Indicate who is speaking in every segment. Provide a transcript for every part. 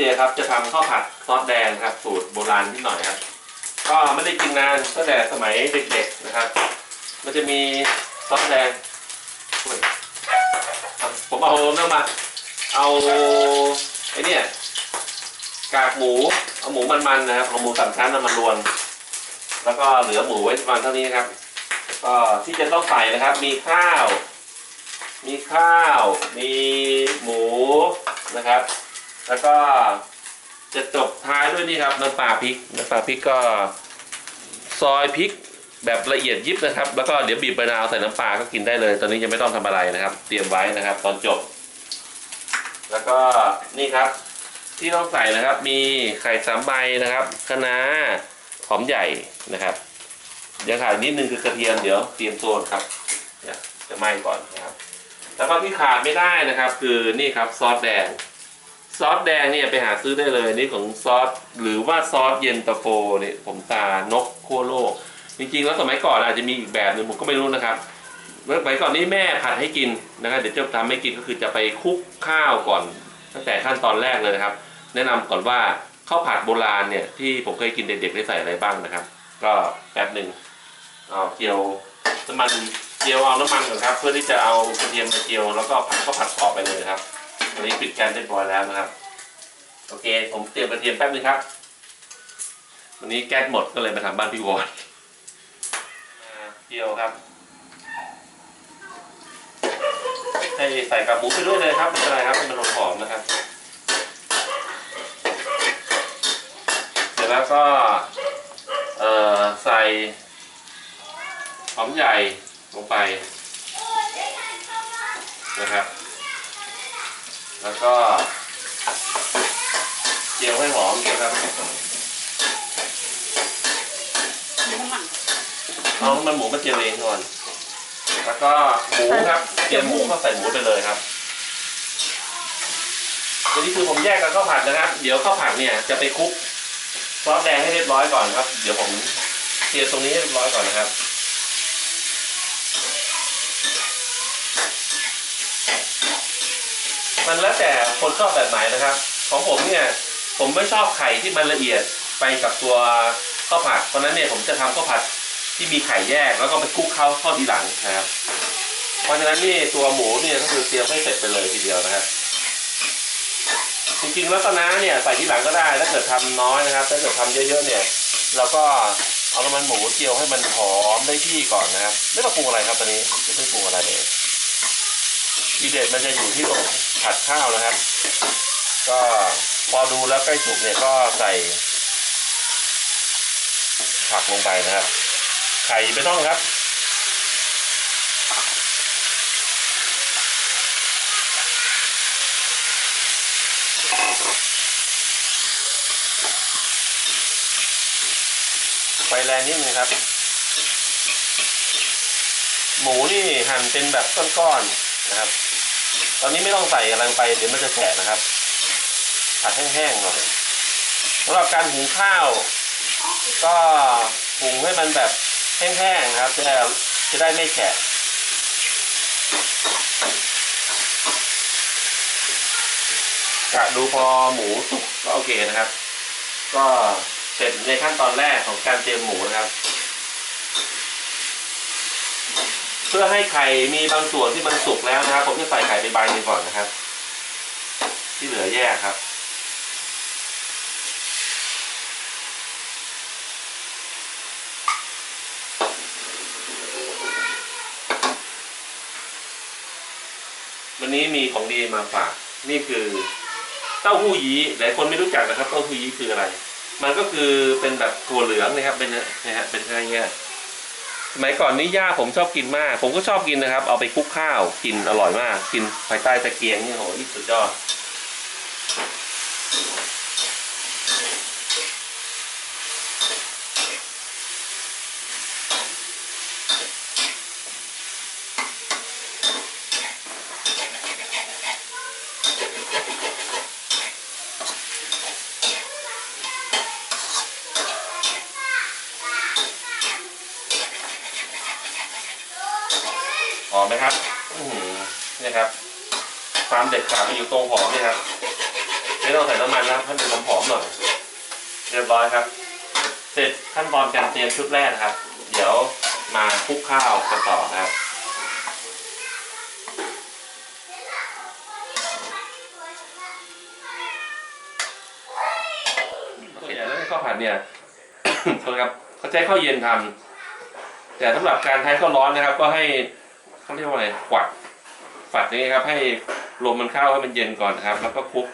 Speaker 1: เนี่ยครับจะทำข้าวผัดซอสแดงครับ สูตรโบราณนิดหน่อยครับ ก็ไม่ได้กินนานตั้งแต่สมัยเด็กๆนะครับ มันจะมีซอสแดงอุ๊ยอะผมเอาเนื้อมา เอาไอ้นี่กากหมูเอาหมูมันๆนะครับเอาหมูสามชั้นเอามารวน แล้วก็เหลือหมูไว้ประมาณเท่านี้นะครับ ก็ที่จะต้องใส่นะครับ มีข้าว มีข้าว มีหมูนะครับ แล้วก็จะจบท้ายด้วยนี่ครับน้ำปลาพริกน้ำปลาพริกก็ซอยพริกแบบละเอียดยิบนะครับ แล้วก็เดี๋ยวบีบมะนาวใส่น้ำปลาก็กินได้เลย ตอนนี้ยังไม่ต้องทำอะไรนะครับ เตรียมไว้นะครับ ตอนจบ แล้วก็นี่ครับ ที่ต้องใส่นะครับ มีไข่สามใบนะครับคะน้าหอมใหญ่นะครับยังขาดนิดนึงคือกระเทียมเดี๋ยวเตรียมโซนครับจะไหม้ก่อนนะครับ แล้วก็ที่ขาดไม่ได้นะครับ คือนี่ครับซอสแดง ซอสแดงเนี่ยไปหาซื้อได้เลยนี่ของซอสหรือว่าซอสเย็นตาโฟเนี่ยผมตานกขั้วโลก จริงๆ แล้วสมัยก่อนอาจจะมีอีกแบบหนึ่งผมก็ไม่รู้นะครับสมัยก่อนนี่แม่ผัดให้กินนะครับเดี๋ยวจะทำให้กินก็คือจะไปคลุกข้าวก่อน ตั้งแต่ขั้นตอนแรกเลยนะครับ แนะนำก่อนว่าข้าวผัดโบราณเนี่ยที่ผมเคยกินเด็กๆได้ใส่อะไรบ้างนะครับ ก็แป๊บหนึ่งเอาเจียวน้ำมันเจียวเอาน้ำมันก่อนครับ เพื่อที่จะเอากระเทียมมาเจียวแล้วก็ผัดข้าวผัดกรอบไปเลยครับ วันนี้ปิดแก๊สเรียบร้อยแล้วนะครับ โอเค ผมเตรียมกระเทียมแป๊บนึงครับ วันนี้แก๊สหมดก็เลยมาทำบ้านพี่วอนเจียวครับให้ใส่กับหมูไปด้วยเลยครับไม่เป็นไรครับให้มันหอมๆนะครับ เสร็จแล้วก็เอ่อใส่หอมใหญ่ลงไปนะครับ แล้วก็เจียวให้หอมนะครับ
Speaker 2: น้ำมัน
Speaker 1: เอาน้ำมันหมูมาเจียวเองก่อนแล้วก็หมูครับเจียวหมูก็ใส่หมูไปเลยครับอันนี้คือผมแยกกับข้าวผัดนะครับ เดี๋ยวข้าวผัดเนี่ยจะไปคลุกซอสแดงให้เรียบร้อยก่อนครับ เดี๋ยวผมเตรียมตรงนี้ให้เรียบร้อยก่อนนะครับ มันแล้วแต่คนชอบแบบไหนนะครับ ของผมเนี่ยผมไม่ชอบไข่ที่มันละเอียดไปกับตัวข้าวผัดเพราะนั้นเนี่ยผมจะทำข้าวผัดที่มีไข่แยกแล้วก็ไปคลุกเข้าเข้าทีหลังนะครับ เพราะฉะนั้นนี่ตัวหมูเนี่ยก็คือเตรียมให้เสร็จไปเลยทีเดียวนะครับจริงๆแล้วตะน้าเนี่ยใส่ทีหลังก็ได้ถ้าเกิดทำน้อยนะครับ ถ้าเกิดทำเยอะๆเนี่ยเราก็เอาน้ำมันหมูเจียวให้มันหอมได้ที่ก่อนนะครับ ไม่ต้องปรุงอะไรครับตอนนี้ไม่ต้องปรุงอะไรเลย ทีเด็ดมันจะอยู่ที่ตรงผัดข้าวนะครับ ก็พอดูแล้วใกล้สุกเนี่ยก็ใส่ ผักลงไปนะครับ ไข่ไม่ต้องครับไฟแรงนิดนึงครับ หมูนี่หั่นเป็นแบบก้อนๆนะครับ ตอนนี้ไม่ต้องใส่อะไรไปเดี๋ยวมันจะแฉะนะครับผัดแห้งๆหน่อยสำหรับการหุงข้าว ก็หุงให้มันแบบแห้งๆนะครับ จะได้จะได้ไม่แฉะกะดูพอหมูสุกก็โอเคนะครับ ก็เสร็จในขั้นตอนแรกของการเตรียมหมูนะครับ เพื่อให้ไข่มีบางส่วนที่มันสุกแล้วนะครับ ผมจะใส่ไข่ไปใบหนึงก่อนนะครับ ที่เหลือแยกครับ วันนี้มีของดีมาฝาก นี่คือเต้าหู้ยี้หลายคนไม่รู้จักนะครับ เต้าหู้ยี้คืออะไร มันก็คือเป็นแบบถั่วเหลืองนะครับ เป็นนะฮะเป็นอะไรเงี้ย สมัยก่อนนี่ย่าผมชอบกินมาก ผมก็ชอบกินนะครับ เอาไปคลุกข้าวกินอร่อยมาก กินภายใต้ตะเกียงนี่โหสุดยอด หอมไหมครับอื้อหือเนี่ครับ ความเด็ดขาดมันอยู่ตรงหอมนี่ครับไม่ต้องใส่น้ำมันนะครับให้มันหอมๆหน่อย เรียบร้อยครับ เสร็จขั้นตอนการเตรียมชุดแรกนะครับ เดี๋ยวมาคลุกข้าวกันต่อนะครับโอเคแล้วข้าวผัดเนี่ยโทษครับเขาใช้ข้าวเย็นทำแต่สำหรับการใช้ข้าวร้อนนะครับ ก็ให้ เขาเรียกว่าอะไรกวัดฝัดนี้ครับให้ลมมันเข้าให้มันเย็นก่อนนะครับ แล้วก็คลุก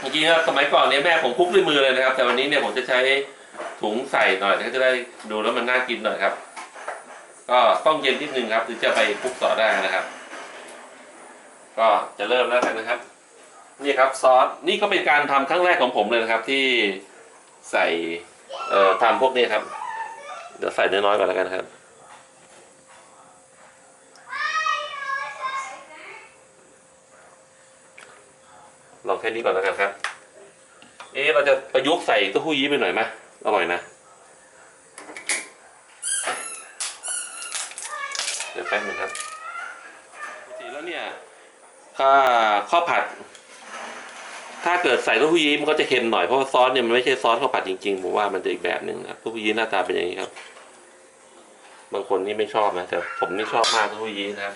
Speaker 1: จริงๆครับสมัยก่อนเนี่ยแม่ผมคลุกด้วยมือเลยนะครับ แต่วันนี้เนี่ยผมจะใช้ถุงใส่หน่อยก็จะได้ดูแล้วมันน่ากินหน่อยครับ ก็ต้องเย็นนิดนึงครับถึงจะไปคลุกต่อได้นะครับ ก็จะเริ่มแล้วกันนะครับ นี่ครับซอสนี่ก็เป็นการทำครั้งแรกของผมเลยนะครับ ที่ใส่เอ่อทำพวกนี้ครับเดี๋ยวใส่น้อยๆก่อนแล้วกันครับ ลองแค่นี้ก่อนแล้วกันครับ เอ๊ะเราจะประยุกต์ใส่เต้าหู้ยี้ไปหน่อยไหมอร่อยนะ เดี๋ยวแป๊บนึงครับปกติแล้วเนี่ยถ้าข้าวผัด ถ้าเกิดใส่เต้าหู้ยี้มันก็จะเค็มหน่อยเพราะว่าซอสเนี่ยมันไม่ใช่ซอสข้าวผัดจริงๆผมว่ามันจะอีกแบบหนึ่งครับเต้าหู้ยี้หน้าตาเป็นอย่างนี้ครับ บางคนนี่ไม่ชอบนะแต่ผมนี่ชอบมากเต้าหู้ยี้นะครับ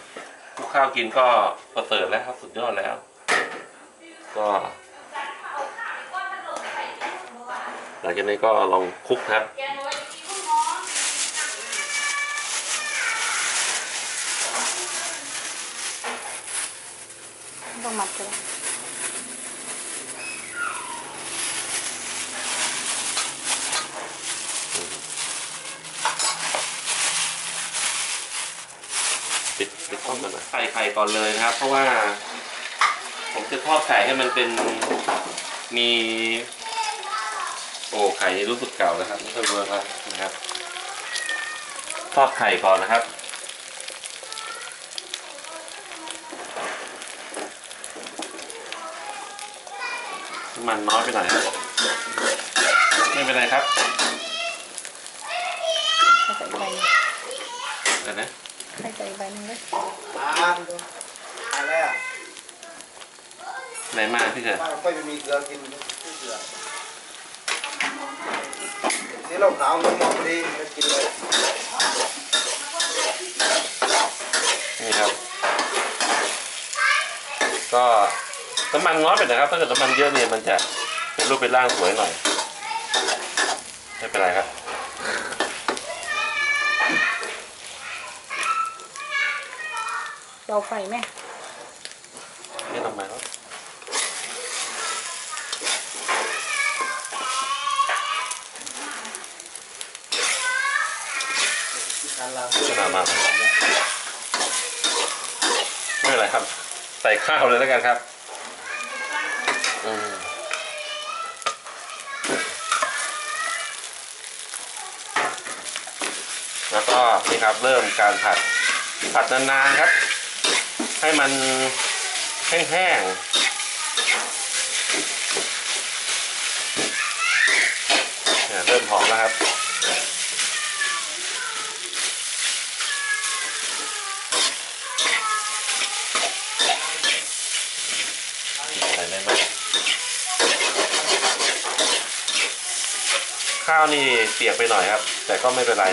Speaker 1: คลุกข้าวกินก็ประเสริฐแล้วครับสุดยอดแล้ว ก็หลังจากนี้ก็ลองคลุกครับ
Speaker 2: ต้องมัดกัน
Speaker 1: ปิดปิดช่องกันนะใส่ไข่ก่อนเลยนะครับ เพราะว่า ผมจะทอดไข่ให้มันเป็นมี โอ้ไข่นี่รู้สึกเก่าแล้วครับไม่ค่อยเวิร์กแล้วนะครับ ทอดไข่ก่อนนะครับน้ำมันน้อยไปหน่อยครับไม่เป็นไรครับ
Speaker 2: ให้ใส่อีกใบหนึง
Speaker 1: เดี๋ยวนะ
Speaker 2: ให้ใส่อีกใบหนึงเลย
Speaker 3: อ่านดูอะไรอะ
Speaker 1: ไหนมาพี่เกิด
Speaker 3: บ้านก็จะมีเกลือกินไม่เกลือสีเหล้าขาวมันมองดีไม่กินเลย
Speaker 1: นี่ครับ ก็น้ำมันน้อยไปนะครับ ถ้าเกิดน้ำมันเยอะเนี่ยมันจะเป็นรูปเป็นร่างสวยหน่อย ไม่เป็นไรครับ
Speaker 2: เบาไฟไหม
Speaker 1: ไม่ต้องมาแล้ว
Speaker 3: การล้าง
Speaker 1: ขนาดมาไม่เป็นไรครับ ใส่ข้าวเลยแล้วกันครับแล้วก็นี่ครับเริ่มการผัดผัดนานๆครับ ให้มันแห้งๆเนี่ยเริ่มหอมแล้วครับ ใส่ได้ไหม ข้าวนี่เปียกไปหน่อยครับ แต่ก็ไม่เป็นไร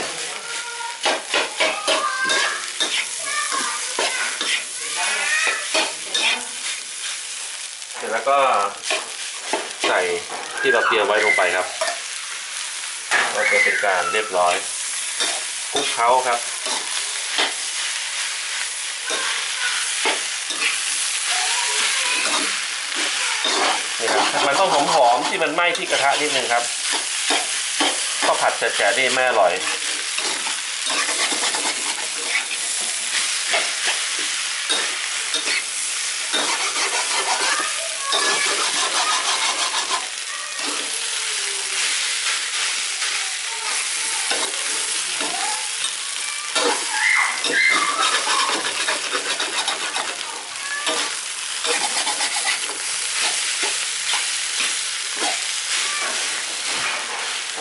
Speaker 1: เสร็จแล้วก็ใส่ที่เราเตรียมไว้ลงไปครับ ก็จะเป็นการเรียบร้อยคลุกเคล้าครับนี่ครับมันต้องหอมหอมๆที่มันไหม้ที่กระทะนิดนึงครับ ข้าวผัดแฉะๆนี่ไม่อร่อย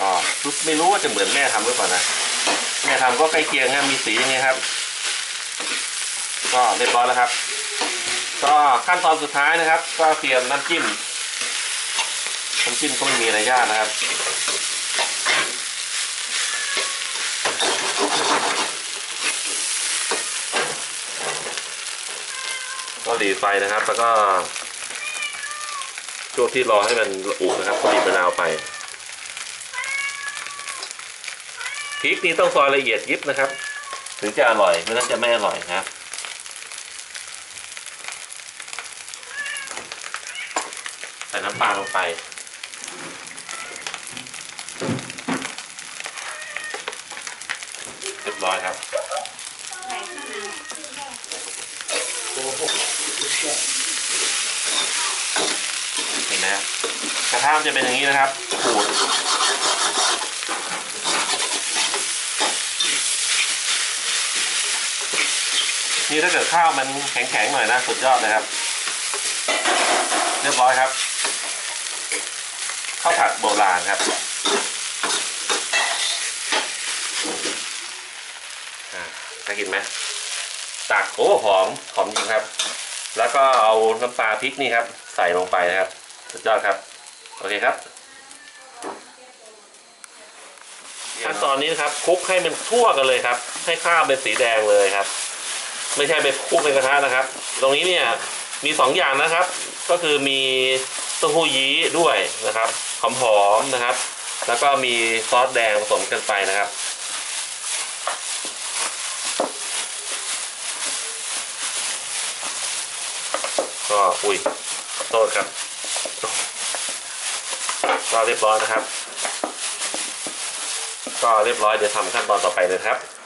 Speaker 1: อ๋อ จะเหมือนแม่ทำหรือเปล่านะแม่ทำก็ใกล้เคียงนะมีสีอย่างเงี้ยครับ ก็เรียบร้อยแล้วครับ ก็ขั้นตอนสุดท้ายนะครับ ก็เตรียมน้ำจิ้มน้ำจิ้มก็ไม่มีอะไรยากนะครับก็หลีไฟนะครับ แล้วก็ช่วงที่รอให้มันอุนะครับก็บีมะนาวไป พริกนี่ต้องซอยละเอียดยิบนะครับ ถึงจะอร่อยไม่งั้นจะไม่อร่อยนะครับใส่น้ำปลาลงไปเรียบร้อยครับเห็นไหมกระทะมันจะเป็นอย่างนี้นะครับขูด นี่ถ้าเกิดข้าวมันแข็งๆหน่อยนะสุดยอดเลยครับ เรียบร้อยครับข้าวผัดโบราณครับอ่าน่ากินไหมตักโอ้หอมหอมจริงครับ แล้วก็เอาน้ำปลาพริกนี่ครับ ใส่ลงไปนะครับสุดยอดครับ โอเคครับขั้นตอนนี้นะครับคลุกให้มันทั่วกันเลยครับ ให้ข้าวเป็นสีแดงเลยครับ ไม่ใช่ไปคลุกในกระทะนะครับ ตรงนี้เนี่ยมีสองอย่างนะครับ ก็คือมีเต้าหู้ยี้ด้วยนะครับหอมๆนะครับ แล้วก็มีซอสแดงผสมกันไปนะครับก็อุ้ยโทษครับก็เรียบร้อยนะครับ ก็เรียบร้อยเดี๋ยวทำขั้นตอนต่อไปเลยครับ